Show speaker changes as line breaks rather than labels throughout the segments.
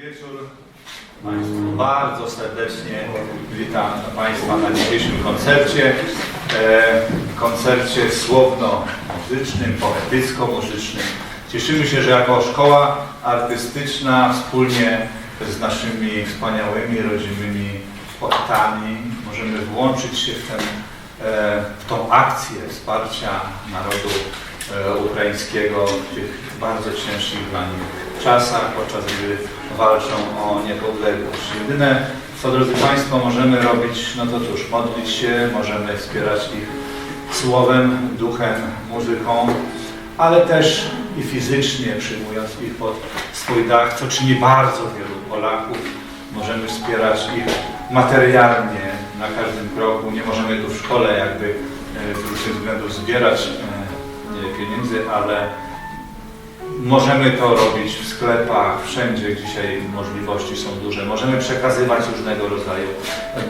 wieczór. Państwu bardzo serdecznie witam Państwa na dzisiejszym koncercie. E, koncercie słowno-muzycznym, poetycko-muzycznym. Cieszymy się, że jako szkoła artystyczna wspólnie z naszymi wspaniałymi, rodzimymi poetami możemy włączyć się w, ten, e, w tą akcję wsparcia narodu ukraińskiego w tych bardzo ciężkich dla nich czasach, podczas gdy walczą o niepodległość. Jedyne, co drodzy Państwo możemy robić, no to cóż, modlić się, możemy wspierać ich słowem, duchem, muzyką, ale też i fizycznie przyjmując ich pod swój dach, co czyni bardzo wielu Polaków. Możemy wspierać ich materialnie na każdym kroku. Nie możemy tu w szkole jakby e, z różnych względów zbierać e, pieniędzy, ale Możemy to robić w sklepach, wszędzie dzisiaj możliwości są duże. Możemy przekazywać różnego rodzaju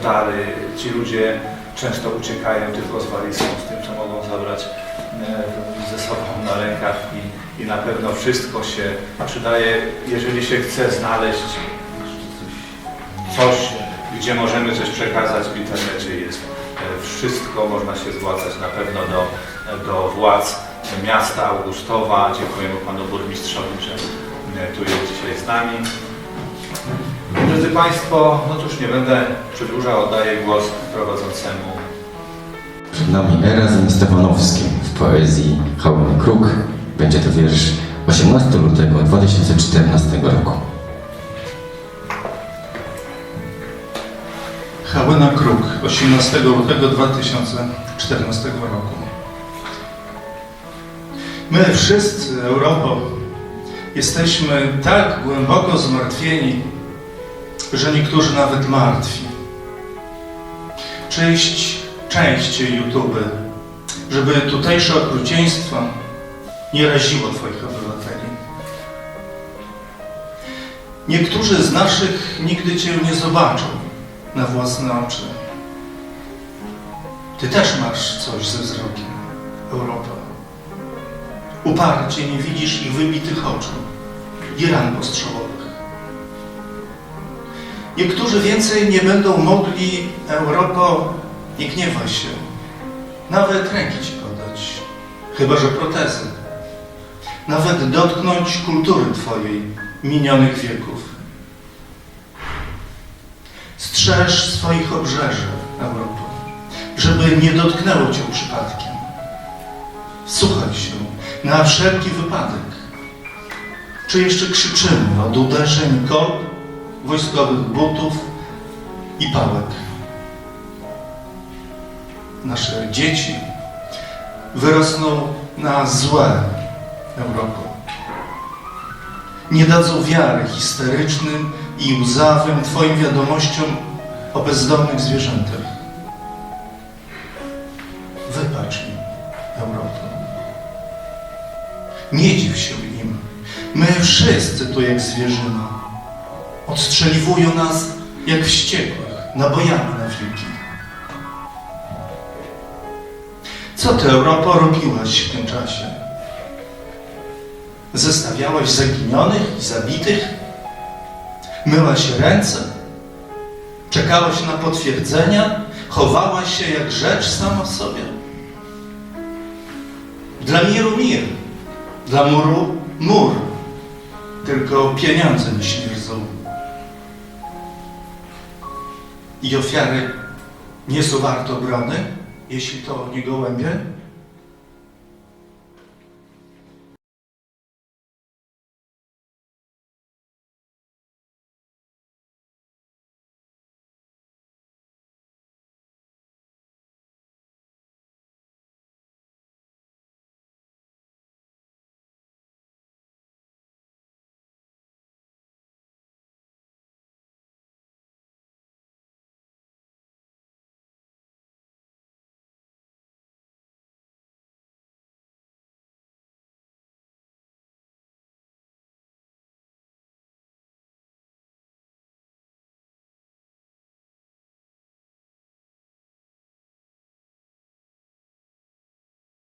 dary. Ci ludzie często uciekają tylko z walizką, z tym, co mogą zabrać e, ze sobą na rękach i, i na pewno wszystko się przydaje, jeżeli się chce znaleźć coś, gdzie możemy coś przekazać w internecie jest. E, Wszystko można się zwracać na pewno do, do władz miasta Augustowa. Dziękujemy panu burmistrzowi, że e, tu jest dzisiaj z nami. Drodzy Państwo, no cóż, nie będę przedłużał, oddaję głos prowadzącemu.
Przed nami Erazm Stefanowski w poezji Hałony Kruk. Będzie to wiersz 18 lutego 2014 roku.
Hałena Kruk, 18 lutego 2014 roku. My wszyscy, Europo, jesteśmy tak głęboko zmartwieni, że niektórzy nawet martwi. Czyść częściej YouTube, żeby tutejsze okrucieństwo nie raziło Twoich obywateli. Niektórzy z naszych nigdy Cię nie zobaczą na własne oczy. Ty też masz coś ze wzrokiem, Europa. Uparcie nie widzisz ich wybitych oczu i ran postrzałowych. Niektórzy więcej nie będą mogli, Europo, nie gniewaj się, nawet ręki ci podać, chyba że protezy, nawet dotknąć kultury Twojej minionych wieków. Strzeż swoich obrzeży, Europo, żeby nie dotknęło Cię przypadkiem. Na wszelki wypadek. Czy jeszcze krzyczymy od uderzeń kol, wojskowych butów i pałek? Nasze dzieci wyrosną na złe Europą. Nie dadzą wiary histerycznym i łzawym Twoim wiadomościom o bezdomnych zwierzętach. Wybacz im, Europo. Nie dziw się im. My wszyscy tu jak zwierzyna. Odstrzeliwują nas jak wściekłych, nabojami na wilki. Co ty, Europo, robiłaś w tym czasie? Zestawiałaś zaginionych i zabitych? Myłaś ręce? Czekałaś na potwierdzenia? Chowałaś się jak rzecz sama w sobie? Dla miru mir, dla muru mur. Tylko pieniądze nie śmierdzą. I ofiary nie są warte obrony, jeśli to nie gołębie?